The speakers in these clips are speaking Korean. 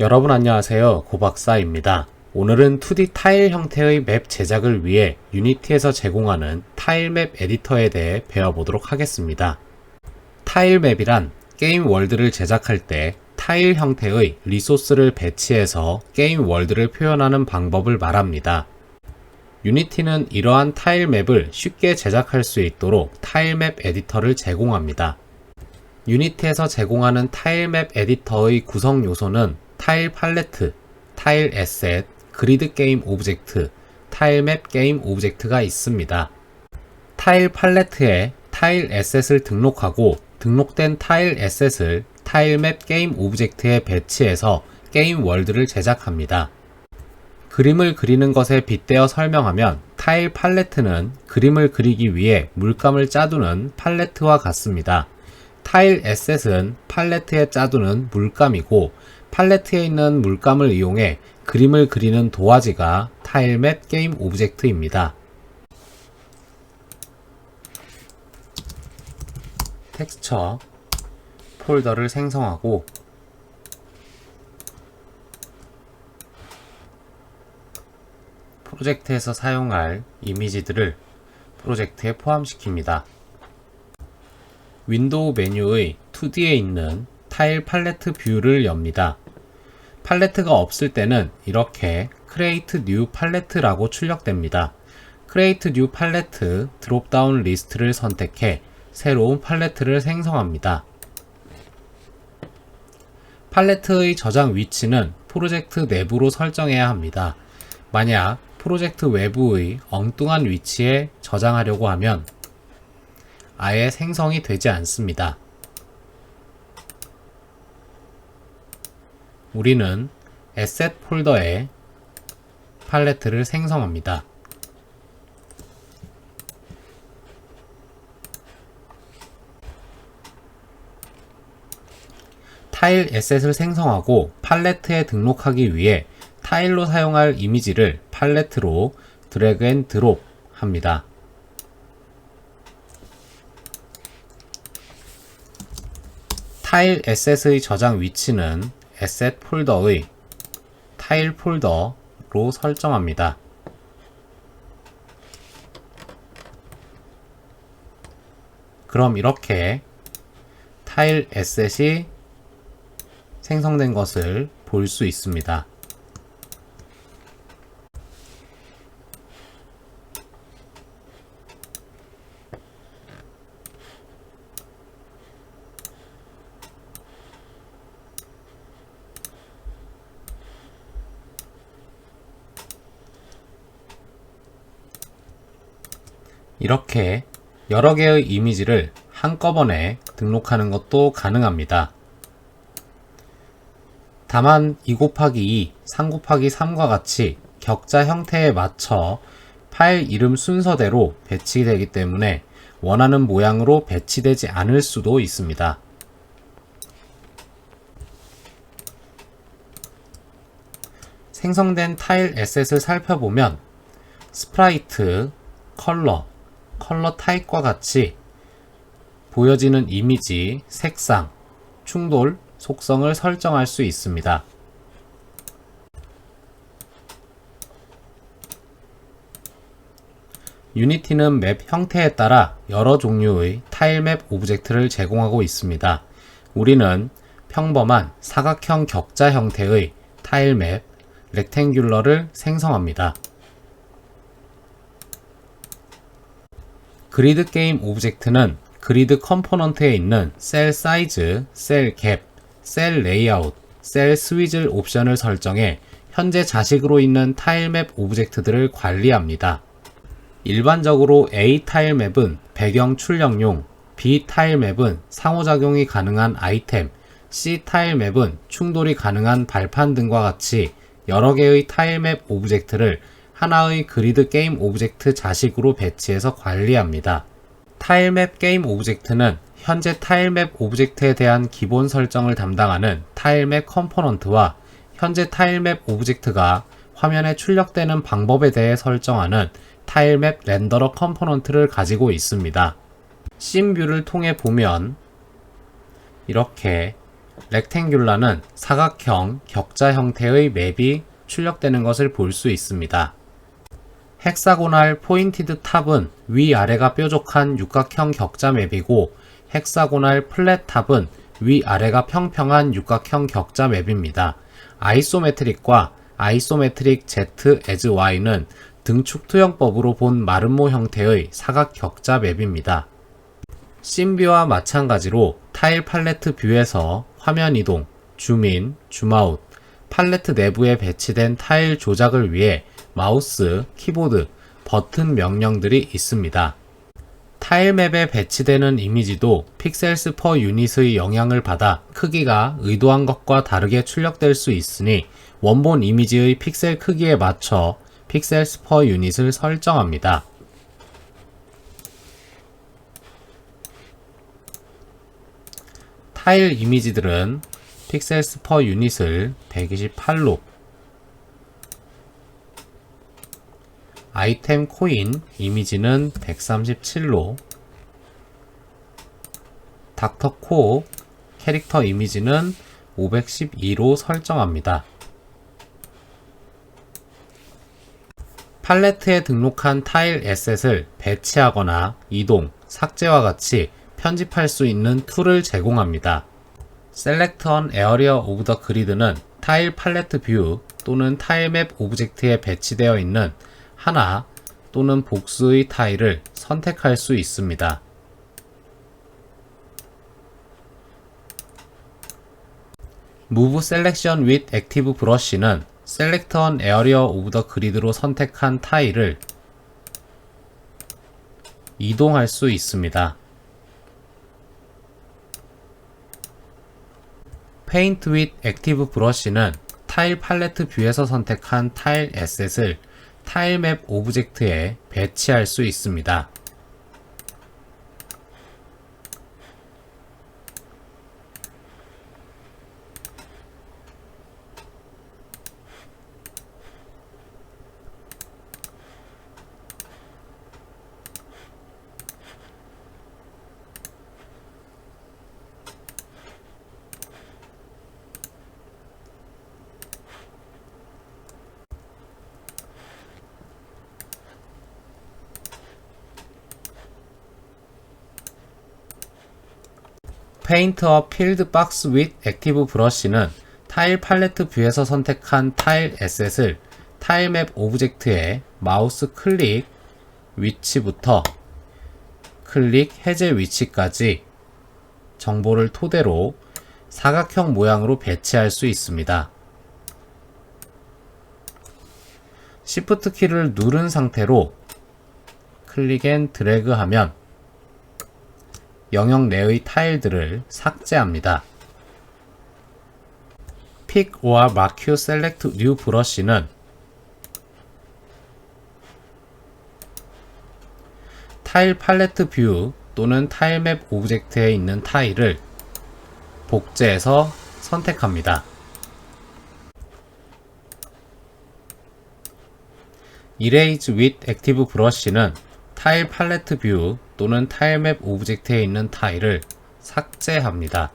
여러분 안녕하세요. 고박사입니다. 오늘은 2D 타일 형태의 맵 제작을 위해 유니티에서 제공하는 타일 맵 에디터에 대해 배워보도록 하겠습니다. 타일 맵이란 게임 월드를 제작할 때 타일 형태의 리소스를 배치해서 게임 월드를 표현하는 방법을 말합니다. 유니티는 이러한 타일 맵을 쉽게 제작할 수 있도록 타일 맵 에디터를 제공합니다. 유니티에서 제공하는 타일 맵 에디터의 구성 요소는 타일 팔레트, 타일 에셋, 그리드 게임 오브젝트, 타일 맵 게임 오브젝트가 있습니다. 타일 팔레트에 타일 에셋을 등록하고 등록된 타일 에셋을 타일 맵 게임 오브젝트에 배치해서 게임 월드를 제작합니다. 그림을 그리는 것에 빗대어 설명하면 타일 팔레트는 그림을 그리기 위해 물감을 짜두는 팔레트와 같습니다. 타일 에셋은 팔레트에 짜두는 물감이고 팔레트에 있는 물감을 이용해 그림을 그리는 도화지가 타일맵 게임 오브젝트입니다. 텍스처 폴더를 생성하고 프로젝트에서 사용할 이미지들을 프로젝트에 포함시킵니다. 윈도우 메뉴의 2D에 있는 타일 팔레트 뷰를 엽니다. 팔레트가 없을 때는 이렇게 Create New Palette라고 출력됩니다. Create New Palette 드롭다운 리스트를 선택해 새로운 팔레트를 생성합니다. 팔레트의 저장 위치는 프로젝트 내부로 설정해야 합니다. 만약 프로젝트 외부의 엉뚱한 위치에 저장하려고 하면 아예 생성이 되지 않습니다. 우리는 에셋 폴더에 팔레트를 생성합니다. 타일 에셋을 생성하고 팔레트에 등록하기 위해 타일로 사용할 이미지를 팔레트로 드래그 앤 드롭 합니다. 타일 에셋의 저장 위치는 에셋 폴더의 타일 폴더로 설정합니다. 그럼 이렇게 타일 에셋이 생성된 것을 볼 수 있습니다. 이렇게 여러 개의 이미지를 한꺼번에 등록하는 것도 가능합니다. 다만 2 곱하기 2, 3 곱하기 3과 같이 격자 형태에 맞춰 파일 이름 순서대로 배치되기 때문에 원하는 모양으로 배치되지 않을 수도 있습니다. 생성된 타일 에셋을 살펴보면 스프라이트, 컬러, 컬러 타입과 같이 보여지는 이미지, 색상, 충돌, 속성을 설정할 수 있습니다. 유니티는 맵 형태에 따라 여러 종류의 타일 맵 오브젝트를 제공하고 있습니다. 우리는 평범한 사각형 격자 형태의 타일 맵 렉탱귤러를 생성합니다. 그리드 게임 오브젝트는 그리드 컴포넌트에 있는 셀 사이즈, 셀 갭, 셀 레이아웃, 셀 스위즐 옵션을 설정해 현재 자식으로 있는 타일 맵 오브젝트들을 관리합니다. 일반적으로 A 타일 맵은 배경 출력용, B 타일 맵은 상호작용이 가능한 아이템, C 타일 맵은 충돌이 가능한 발판 등과 같이 여러 개의 타일 맵 오브젝트를 하나의 그리드 게임 오브젝트 자식으로 배치해서 관리합니다. 타일맵 게임 오브젝트는 현재 타일맵 오브젝트에 대한 기본 설정을 담당하는 타일맵 컴포넌트와 현재 타일맵 오브젝트가 화면에 출력되는 방법에 대해 설정하는 타일맵 렌더러 컴포넌트를 가지고 있습니다. 씬뷰를 통해 보면 이렇게 렉탱귤라는 사각형, 격자 형태의 맵이 출력되는 것을 볼 수 있습니다. 헥사고날 포인티드 탑은 위아래가 뾰족한 육각형 격자 맵이고 헥사고날 플랫 탑은 위아래가 평평한 육각형 격자 맵입니다. 아이소메트릭과 아이소메트릭 Z as Y는 등축 투영법으로 본 마름모 형태의 사각 격자 맵입니다. 심뷰와 마찬가지로 타일 팔레트 뷰에서 화면 이동, 줌인, 줌아웃, 팔레트 내부에 배치된 타일 조작을 위해 마우스, 키보드, 버튼 명령들이 있습니다. 타일맵에 배치되는 이미지도 픽셀스 퍼 유닛의 영향을 받아 크기가 의도한 것과 다르게 출력될 수 있으니 원본 이미지의 픽셀 크기에 맞춰 픽셀스 퍼 유닛을 설정합니다. 타일 이미지들은 픽셀스 퍼 유닛을 128로 아이템 코인 이미지는 137로 닥터 코어 캐릭터 이미지는 512로 설정합니다. 팔레트에 등록한 타일 에셋을 배치하거나 이동, 삭제와 같이 편집할 수 있는 툴을 제공합니다. Select on Area of the Grid는 타일 팔레트 뷰 또는 타일 맵 오브젝트에 배치되어 있는 하나 또는 복수의 타일을 선택할 수 있습니다. Selection with Active Brush는 Select on Area of the Grid로 선택한 타일을 이동할 수 있습니다. Paint with Active Brush는 타일 팔레트 뷰에서 선택한 타일 에셋을 타일 맵 오브젝트에 배치할 수 있습니다. Paint a Filled Box with Active Brush는 타일 팔레트 뷰에서 선택한 타일 에셋을 타일 맵 오브젝트에 마우스 클릭 위치부터 클릭 해제 위치까지 정보를 토대로 사각형 모양으로 배치할 수 있습니다. Shift 키를 누른 상태로 클릭 앤 드래그 하면 영역 내의 타일들을 삭제합니다. Pick or Mark Select New Brush는 타일 팔레트 뷰 또는 타일 맵 오브젝트에 있는 타일을 복제해서 선택합니다. Erase Active Brush는 타일 팔레트 뷰 또는 타일 맵 오브젝트에 있는 타일을 삭제합니다.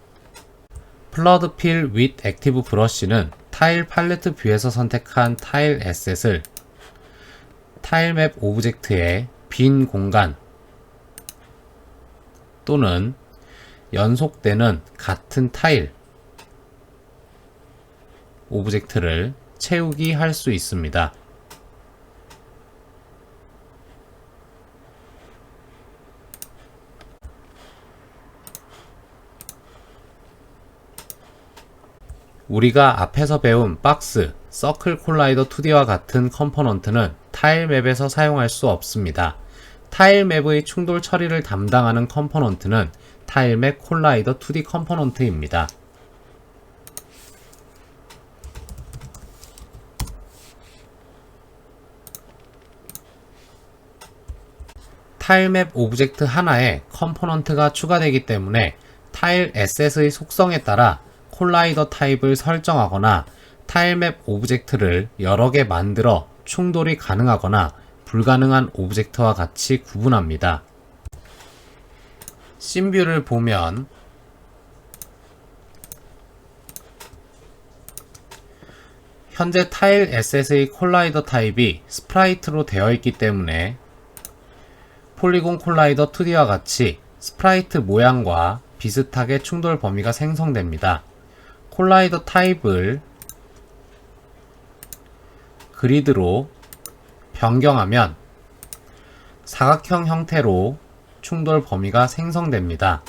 플러드 필 with 액티브 브러쉬는 타일 팔레트 뷰에서 선택한 타일 에셋을 타일 맵 오브젝트의 빈 공간 또는 연속되는 같은 타일 오브젝트를 채우기 할 수 있습니다. 우리가 앞에서 배운 박스, 서클 콜라이더 2D와 같은 컴포넌트는 타일 맵에서 사용할 수 없습니다. 타일 맵의 충돌 처리를 담당하는 컴포넌트는 타일 맵 콜라이더 2D 컴포넌트입니다. 타일 맵 오브젝트 하나에 컴포넌트가 추가되기 때문에 타일 에셋의 속성에 따라 콜라이더 타입을 설정하거나 타일맵 오브젝트를 여러 개 만들어 충돌이 가능하거나 불가능한 오브젝트와 같이 구분합니다. 씬뷰를 보면 현재 타일 SSA 콜라이더 타입이 스프라이트로 되어 있기 때문에 폴리곤 콜라이더 2D와 같이 스프라이트 모양과 비슷하게 충돌 범위가 생성됩니다. 콜라이더 타입을 그리드로 변경하면 사각형 형태로 충돌 범위가 생성됩니다.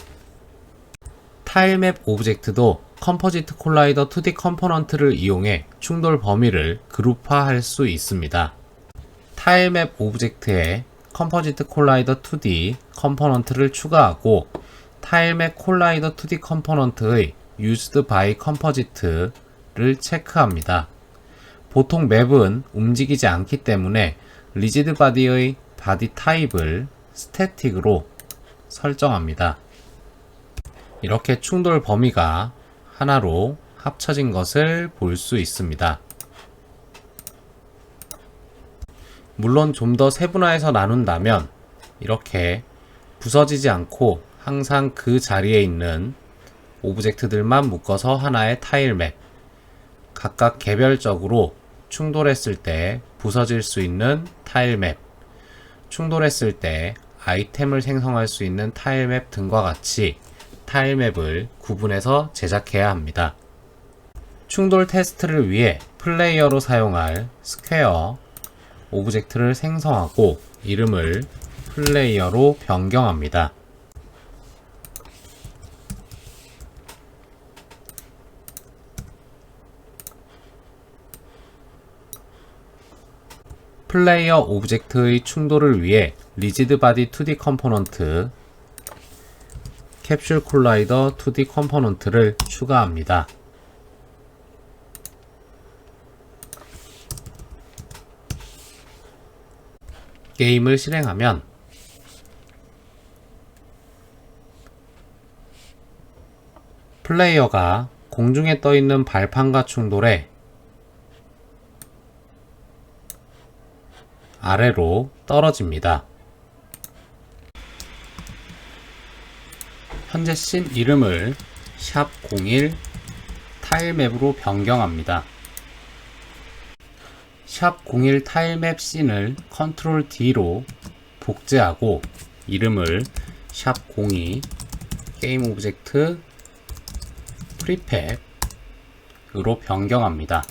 타일맵 오브젝트도 컴포지트 콜라이더 2D 컴포넌트를 이용해 충돌 범위를 그룹화할 수 있습니다. 타일맵 오브젝트에 컴포지트 콜라이더 2D 컴포넌트를 추가하고 타일맵 콜라이더 2D 컴포넌트의 used by composite를 체크합니다. 보통 맵은 움직이지 않기 때문에 리지드 바디의 바디 타입을 스태틱으로 설정합니다. 이렇게 충돌 범위가 하나로 합쳐진 것을 볼 수 있습니다. 물론 좀 더 세분화해서 나눈다면 이렇게 부서지지 않고 항상 그 자리에 있는 오브젝트들만 묶어서 하나의 타일 맵 각각 개별적으로 충돌했을 때 부서질 수 있는 타일 맵 충돌했을 때 아이템을 생성할 수 있는 타일 맵 등과 같이 타일 맵을 구분해서 제작해야 합니다. 충돌 테스트를 위해 플레이어로 사용할 스퀘어 오브젝트를 생성하고 이름을 플레이어로 변경합니다. 플레이어 오브젝트의 충돌을 위해 리지드 바디 2D 컴포넌트 캡슐 콜라이더 2D 컴포넌트를 추가합니다. 게임을 실행하면 플레이어가 공중에 떠 있는 발판과 충돌해 아래로 떨어집니다. 현재 씬 이름을 샵01 타일맵으로 변경합니다. 샵01 타일맵 씬을 컨트롤 D로 복제하고 이름을 샵02 게임 오브젝트 프리팹으로 변경합니다.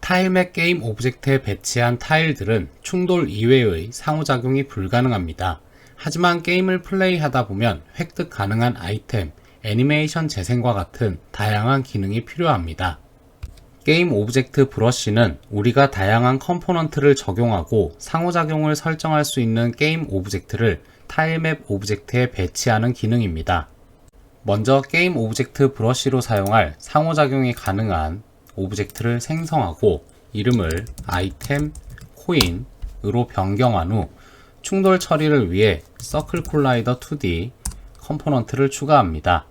타일맵 게임 오브젝트에 배치한 타일들은 충돌 이외의 상호작용이 불가능합니다. 하지만 게임을 플레이하다 보면 획득 가능한 아이템, 애니메이션 재생과 같은 다양한 기능이 필요합니다. 게임 오브젝트 브러쉬는 우리가 다양한 컴포넌트를 적용하고 상호작용을 설정할 수 있는 게임 오브젝트를 타일맵 오브젝트에 배치하는 기능입니다. 먼저 게임 오브젝트 브러쉬로 사용할 상호작용이 가능한 오브젝트를 생성하고 이름을 아이템 코인으로 변경한 후 충돌 처리를 위해 서클 콜라이더 2D 컴포넌트를 추가합니다.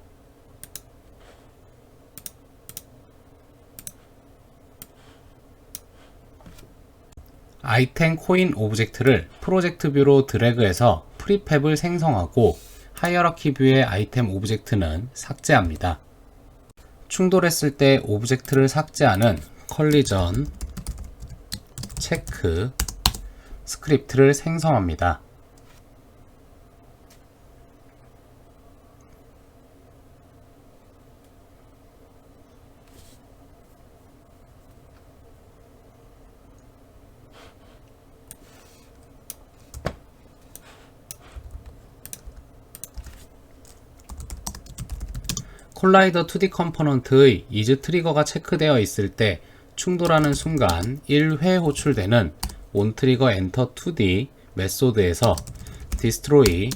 아이템 코인 오브젝트를 프로젝트 뷰로 드래그해서 프리팹을 생성하고 하이어라키 뷰의 아이템 오브젝트는 삭제합니다. 충돌했을 때 오브젝트를 삭제하는 컬리전 체크 스크립트를 생성합니다. 콜라이더 2D 컴포넌트의 이즈 트리거가 체크되어 있을 때 충돌하는 순간 1회 호출되는 온 트리거 엔터 2D 메소드에서 디스트로이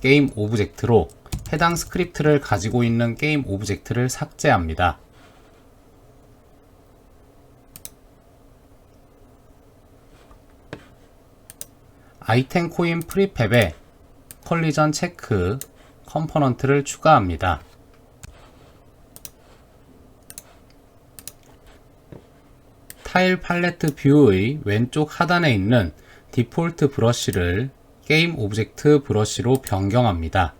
게임 오브젝트로 해당 스크립트를 가지고 있는 게임 오브젝트를 삭제합니다. 아이템 코인 프리팹에 컬리전 체크 컴포넌트를 추가합니다. 타일 팔레트 뷰의 왼쪽 하단에 있는 디폴트 브러쉬를 게임 오브젝트 브러쉬로 변경합니다.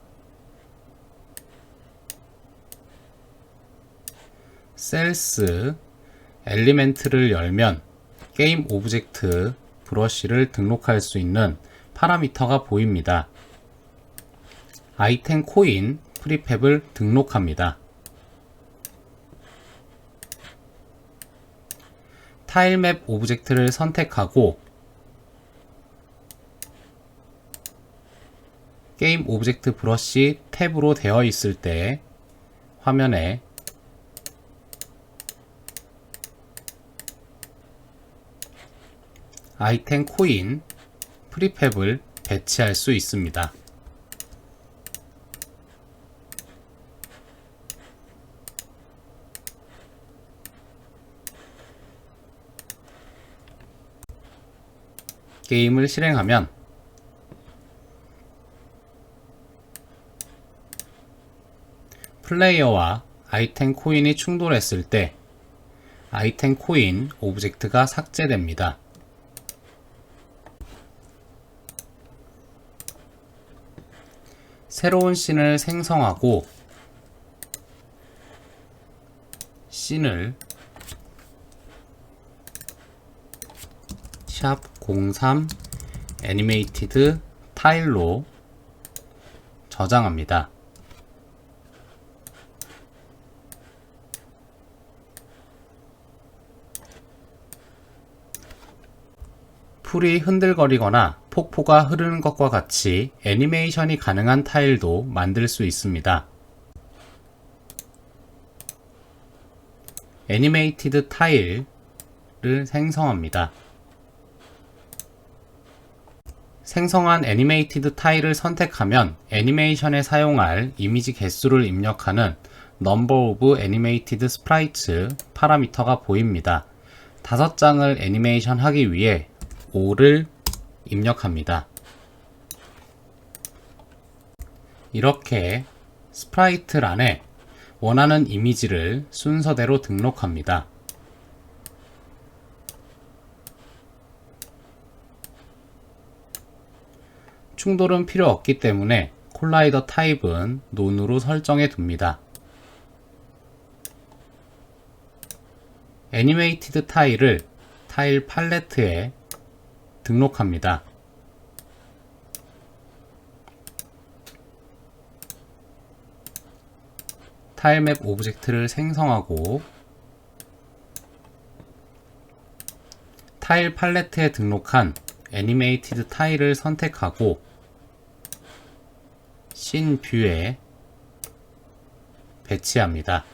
셀스 엘리멘트를 열면 게임 오브젝트 브러쉬를 등록할 수 있는 파라미터가 보입니다. 아이템 코인 프리팹을 등록합니다. 타일맵 오브젝트를 선택하고 게임 오브젝트 브러쉬 탭으로 되어 있을 때 화면에 아이템 코인 프리팹을 배치할 수 있습니다. 게임을 실행하면 플레이어와 아이템 코인이 충돌했을 때 아이템 코인 오브젝트가 삭제됩니다. 새로운 씬을 생성하고 씬을 샵03 애니메이티드 타일로 저장합니다. 풀이 흔들거리거나 폭포가 흐르는 것과 같이 애니메이션이 가능한 타일도 만들 수 있습니다. 애니메이티드 타일을 생성합니다. 생성한 애니메이티드 타일을 선택하면 애니메이션에 사용할 이미지 개수를 입력하는 Number of Animated Sprites 파라미터가 보입니다. 다섯 장을 애니메이션 하기 위해 5를 입력합니다. 이렇게 스프라이트 란에 원하는 이미지를 순서대로 등록합니다. 충돌은 필요 없기 때문에 콜라이더 타입은 논으로 설정해 둡니다. 애니메이티드 타일을 타일 팔레트에 등록합니다. 타일맵 오브젝트를 생성하고 타일 팔레트에 등록한 애니메이티드 타일을 선택하고 신 뷰에 배치합니다.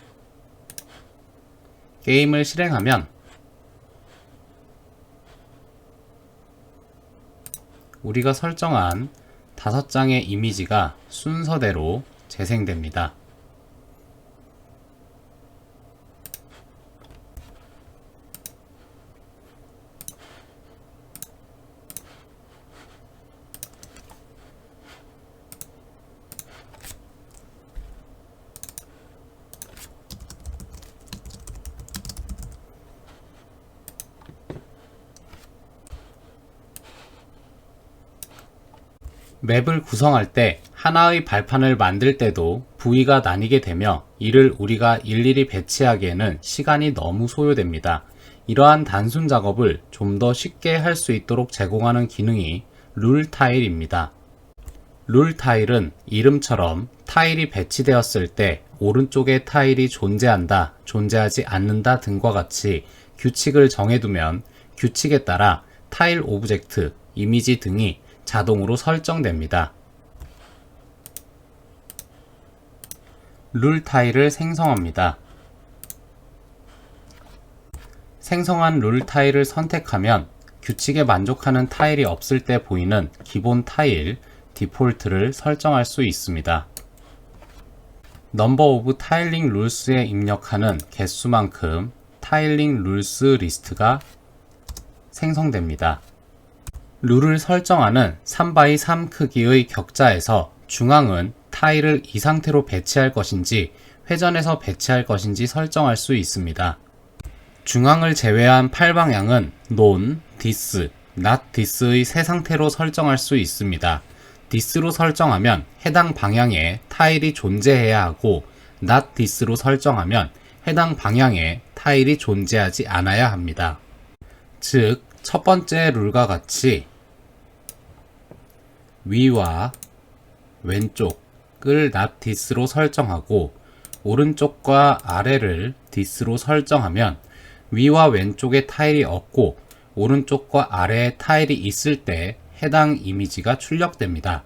게임을 실행하면 우리가 설정한 다섯 장의 이미지가 순서대로 재생됩니다. 맵을 구성할 때 하나의 발판을 만들 때도 부위가 나뉘게 되며 이를 우리가 일일이 배치하기에는 시간이 너무 소요됩니다. 이러한 단순 작업을 좀 더 쉽게 할 수 있도록 제공하는 기능이 룰 타일입니다. 룰 타일은 이름처럼 타일이 배치되었을 때 오른쪽에 타일이 존재한다, 존재하지 않는다 등과 같이 규칙을 정해두면 규칙에 따라 타일 오브젝트, 이미지 등이 자동으로 설정됩니다. 룰 타일을 생성합니다. 생성한 룰 타일을 선택하면 규칙에 만족하는 타일이 없을 때 보이는 기본 타일, 디폴트를 설정할 수 있습니다. 넘버 오브 타일링 룰스에 입력하는 개수만큼 타일링 룰스 리스트가 생성됩니다. 룰을 설정하는 3x3 크기의 격자에서 중앙은 타일을 이 상태로 배치할 것인지 회전해서 배치할 것인지 설정할 수 있습니다. 중앙을 제외한 팔방향은 non, this, not this의 세 상태로 설정할 수 있습니다. this로 설정하면 해당 방향에 타일이 존재해야 하고 not this로 설정하면 해당 방향에 타일이 존재하지 않아야 합니다. 즉, 첫 번째 룰과 같이 위와 왼쪽을 not this로 설정하고 오른쪽과 아래를 this로 설정하면 위와 왼쪽에 타일이 없고 오른쪽과 아래에 타일이 있을 때 해당 이미지가 출력됩니다.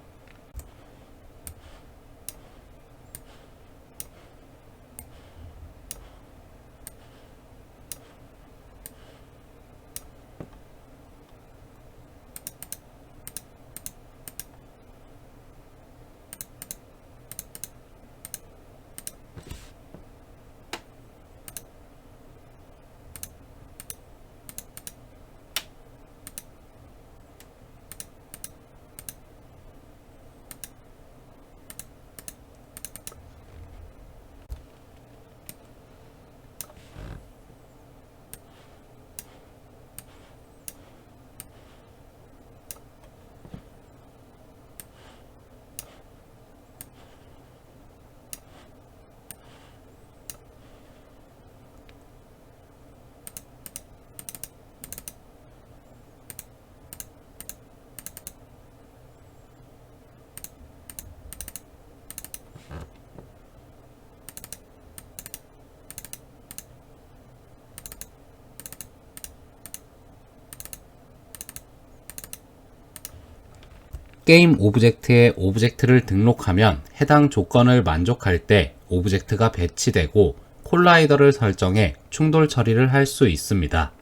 게임 오브젝트에 오브젝트를 등록하면 해당 조건을 만족할 때 오브젝트가 배치되고 콜라이더를 설정해 충돌 처리를 할 수 있습니다.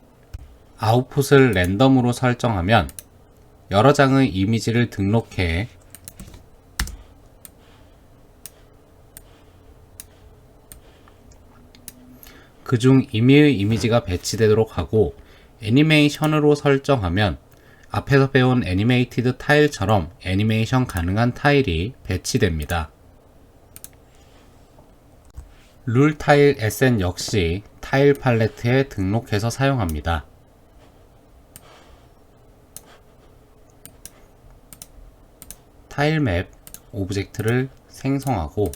아웃풋을 랜덤으로 설정하면 여러 장의 이미지를 등록해 그중 임의의 이미지가 배치되도록 하고 애니메이션으로 설정하면 앞에서 배운 애니메이티드 타일처럼 애니메이션 가능한 타일이 배치됩니다. 룰 타일 SN 역시 타일 팔레트에 등록해서 사용합니다. 타일 맵 오브젝트를 생성하고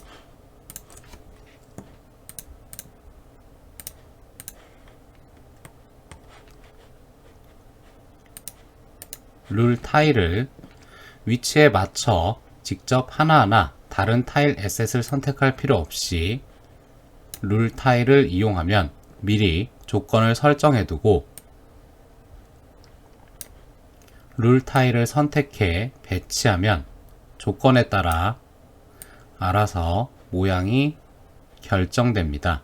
룰 타일을 위치에 맞춰 직접 하나하나 다른 타일 에셋을 선택할 필요 없이 룰 타일을 이용하면 미리 조건을 설정해 두고 룰 타일을 선택해 배치하면 조건에 따라 알아서 모양이 결정됩니다.